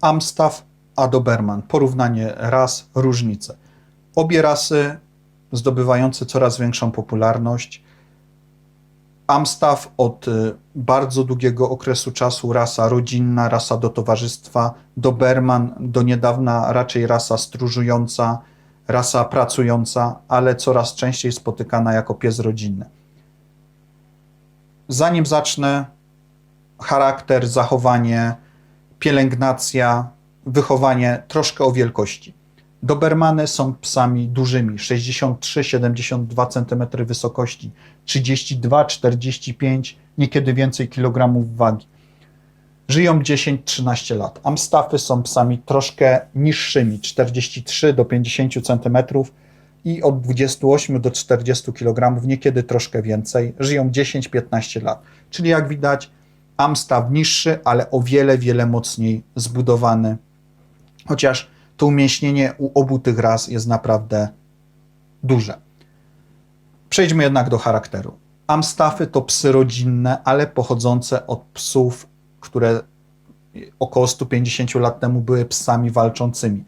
Amstaff a Doberman. Porównanie ras, różnice. Obie rasy zdobywające coraz większą popularność. Amstaff od y, bardzo długiego okresu czasu rasa rodzinna, rasa do towarzystwa. Doberman do niedawna raczej rasa stróżująca, rasa pracująca, ale coraz częściej spotykana jako pies rodzinny. Zanim zacznę, charakter, zachowanie, pielęgnacja, wychowanie troszkę o wielkości. Dobermany są psami dużymi, 63-72 cm wysokości, 32-45, niekiedy więcej kilogramów wagi. Żyją 10-13 lat. Amstaffy są psami troszkę niższymi, 43 do 50 cm i od 28 do 40 kg, niekiedy troszkę więcej. Żyją 10-15 lat. Czyli jak widać, Amstaff niższy, ale o wiele, wiele mocniej zbudowany. Chociaż to umieśnienie u obu tych ras jest naprawdę duże. Przejdźmy jednak do charakteru. Amstaffy to psy rodzinne, ale pochodzące od psów, które około 150 lat temu były psami walczącymi.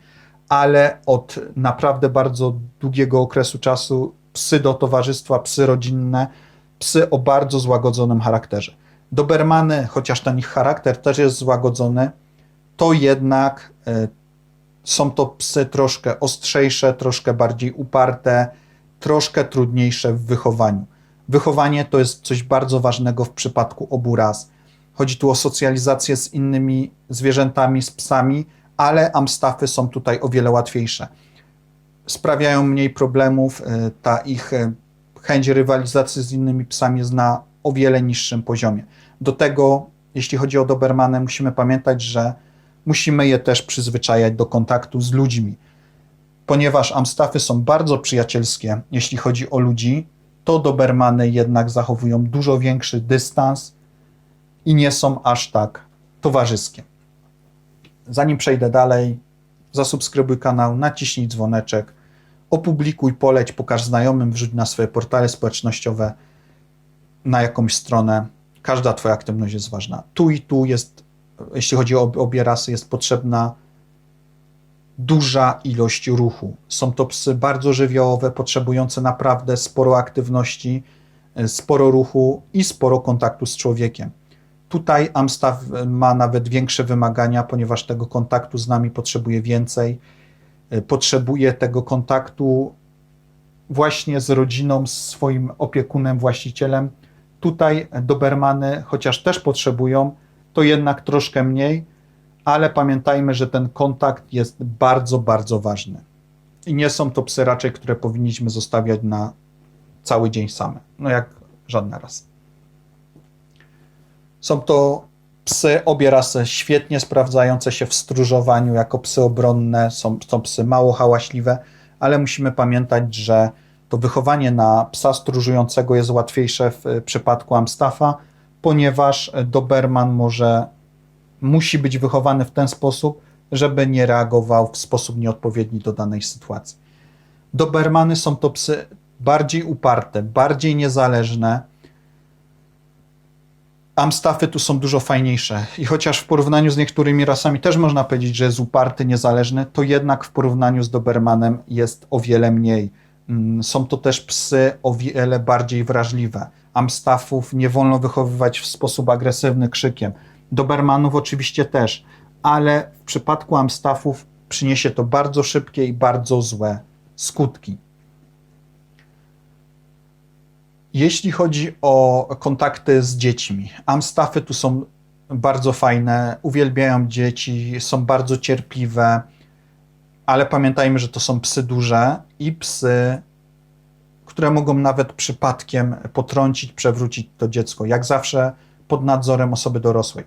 Ale od naprawdę bardzo długiego okresu czasu psy do towarzystwa, psy rodzinne, psy o bardzo złagodzonym charakterze. Dobermany, chociaż ten ich charakter też jest złagodzony, to jednak e, są to psy troszkę ostrzejsze, troszkę bardziej uparte, troszkę trudniejsze w wychowaniu. Wychowanie to jest coś bardzo ważnego w przypadku obu ras. Chodzi tu o socjalizację z innymi zwierzętami, z psami, ale amstaffy są tutaj o wiele łatwiejsze. Sprawiają mniej problemów, y, ta ich y, chęć rywalizacji z innymi psami jest na o wiele niższym poziomie. Do tego, jeśli chodzi o Dobermany, musimy pamiętać, że musimy je też przyzwyczajać do kontaktu z ludźmi. Ponieważ Amstaffy są bardzo przyjacielskie, jeśli chodzi o ludzi, to Dobermany jednak zachowują dużo większy dystans i nie są aż tak towarzyskie. Zanim przejdę dalej, zasubskrybuj kanał, naciśnij dzwoneczek, opublikuj, poleć, pokaż znajomym, wrzuć na swoje portale społecznościowe, na jakąś stronę. Każda Twoja aktywność jest ważna. Tu i tu jest jeśli chodzi o obie rasy, jest potrzebna duża ilość ruchu. Są to psy bardzo żywiołowe, potrzebujące naprawdę sporo aktywności, e, sporo ruchu i sporo kontaktu z człowiekiem. Tutaj Amstaff ma nawet większe wymagania, ponieważ tego kontaktu z nami potrzebuje więcej. E, potrzebuje tego kontaktu właśnie z rodziną, z swoim opiekunem, właścicielem. Tutaj Dobermany, chociaż też potrzebują, to jednak troszkę mniej, ale pamiętajmy, że ten kontakt jest bardzo, bardzo ważny. I nie są to psy raczej, które powinniśmy zostawiać na cały dzień same. No jak żadna raz. Są to psy, obie rasy świetnie sprawdzające się w stróżowaniu jako psy obronne, są to psy mało hałaśliwe, ale musimy pamiętać, że to wychowanie na psa stróżującego jest łatwiejsze w przypadku Amstaffa, ponieważ Doberman może, musi być wychowany w ten sposób, żeby nie reagował w sposób nieodpowiedni do danej sytuacji. Dobermany są to psy bardziej uparte, bardziej niezależne. Amstaffy tu są dużo fajniejsze i chociaż w porównaniu z niektórymi rasami też można powiedzieć, że jest uparty, niezależny, to jednak w porównaniu z Dobermanem jest o wiele mniej. Mm, są to też psy o wiele bardziej wrażliwe Amstaffów nie wolno wychowywać w sposób agresywny krzykiem. Dobermanów oczywiście też, ale w przypadku Amstaffów przyniesie to bardzo szybkie i bardzo złe skutki. Jeśli chodzi o kontakty z dziećmi, Amstaffy tu są bardzo fajne, uwielbiają dzieci, są bardzo cierpliwe, ale pamiętajmy, że to są psy duże i psy które mogą nawet przypadkiem potrącić, przewrócić to dziecko. Jak zawsze pod nadzorem osoby dorosłej.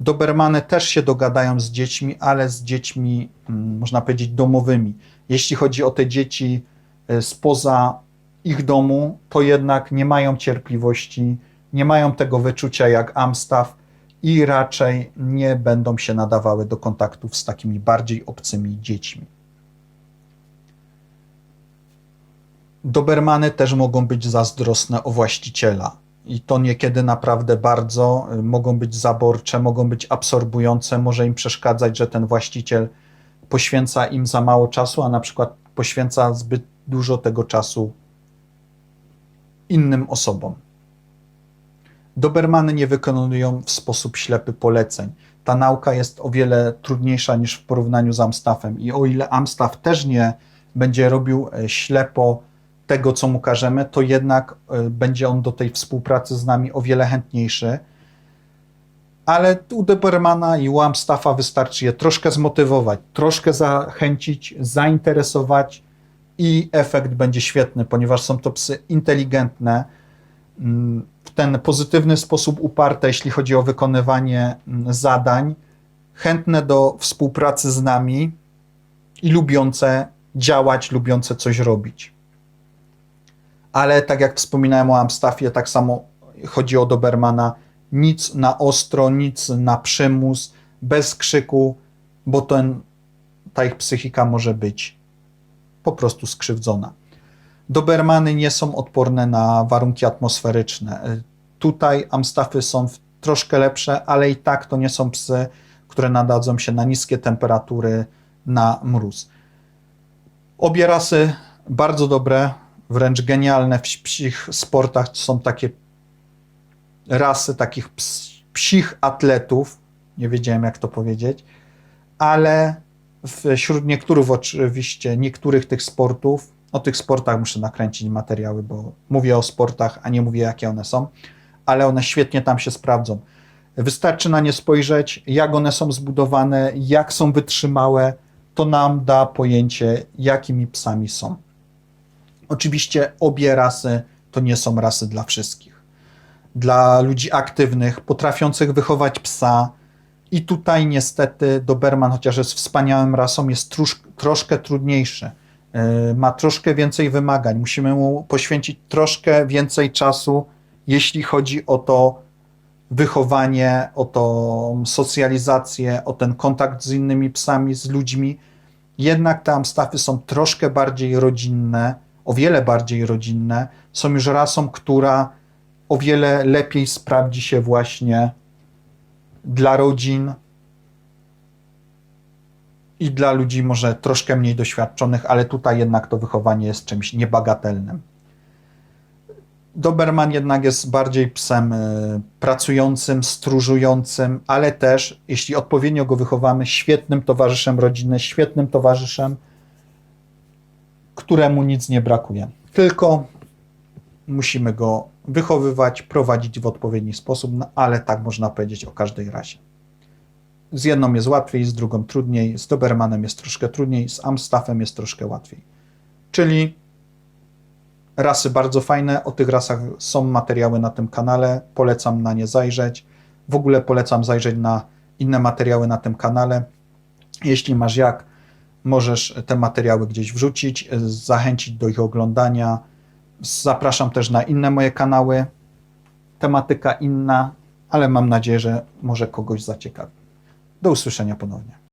Dobermany też się dogadają z dziećmi, ale z dziećmi, mm, można powiedzieć, domowymi. Jeśli chodzi o te dzieci e, spoza ich domu, to jednak nie mają cierpliwości, nie mają tego wyczucia jak Amstaff i raczej nie będą się nadawały do kontaktów z takimi bardziej obcymi dziećmi. Dobermany też mogą być zazdrosne o właściciela. i to niekiedy naprawdę bardzo y, mogą być zaborcze, mogą być absorbujące, może im przeszkadzać, że ten właściciel poświęca im za mało czasu, a na przykład poświęca zbyt dużo tego czasu innym osobom. Dobermany nie wykonują w sposób ślepy poleceń. Ta nauka jest o wiele trudniejsza niż w porównaniu z Amstaffem. I o ile Amstaff też nie będzie robił e, ślepo tego, co mu każemy, to jednak e, będzie on do tej współpracy z nami o wiele chętniejszy. Ale u Dobermana i u Amstaffa wystarczy je troszkę zmotywować, troszkę zachęcić, zainteresować i efekt będzie świetny, ponieważ są to psy inteligentne, mm, ten pozytywny sposób uparte, jeśli chodzi o wykonywanie mm, zadań, chętne do współpracy z nami i lubiące działać, lubiące coś robić. Ale tak jak wspominałem o Amstaffie, tak samo chodzi o Dobermana. Nic na ostro, nic na przymus, bez krzyku, bo ten, ta ich psychika może być po prostu skrzywdzona. Dobermany nie są odporne na warunki atmosferyczne. Y, Tutaj Amstaffy są troszkę lepsze, ale i tak to nie są psy, które nadadzą się na niskie temperatury, na mróz. Obie rasy bardzo dobre, wręcz genialne w psich sportach. Są takie rasy takich ps, psich atletów, nie wiedziałem jak to powiedzieć, ale wśród niektórych oczywiście, niektórych tych sportów, o tych sportach muszę nakręcić materiały, bo mówię o sportach, a nie mówię jakie one są, ale one świetnie tam się sprawdzą. Wystarczy na nie spojrzeć, jak one są zbudowane, jak są wytrzymałe, to nam da pojęcie, jakimi psami są. Oczywiście obie rasy to nie są rasy dla wszystkich. Dla ludzi aktywnych, potrafiących wychować psa, i tutaj niestety Doberman, chociaż jest wspaniałym rasą, jest trusz, troszkę trudniejszy. Yy, Ma troszkę więcej wymagań. Musimy mu poświęcić troszkę więcej czasu, jeśli chodzi o to wychowanie, o tą socjalizację, o ten kontakt z innymi psami, z ludźmi. Jednak te Amstaffy są troszkę bardziej rodzinne, o wiele bardziej rodzinne. Są już rasą, która o wiele lepiej sprawdzi się właśnie dla rodzin i dla ludzi może troszkę mniej doświadczonych, ale tutaj jednak to wychowanie jest czymś niebagatelnym. Doberman jednak jest bardziej psem y, pracującym, stróżującym, ale też, jeśli odpowiednio go wychowamy, świetnym towarzyszem rodziny, świetnym towarzyszem, któremu nic nie brakuje. Tylko musimy go wychowywać, prowadzić w odpowiedni sposób, no, ale tak można powiedzieć o każdej rasie. Z jedną jest łatwiej, z drugą trudniej, z Dobermanem jest troszkę trudniej, z Amstaffem jest troszkę łatwiej. Czyli rasy bardzo fajne, o tych rasach są materiały na tym kanale, polecam na nie zajrzeć. W ogóle polecam zajrzeć na inne materiały na tym kanale. Jeśli masz jak, możesz te materiały gdzieś wrzucić, zachęcić do ich oglądania. Zapraszam też na inne moje kanały. Tematyka inna, ale mam nadzieję, że może kogoś zaciekawi. Do usłyszenia ponownie.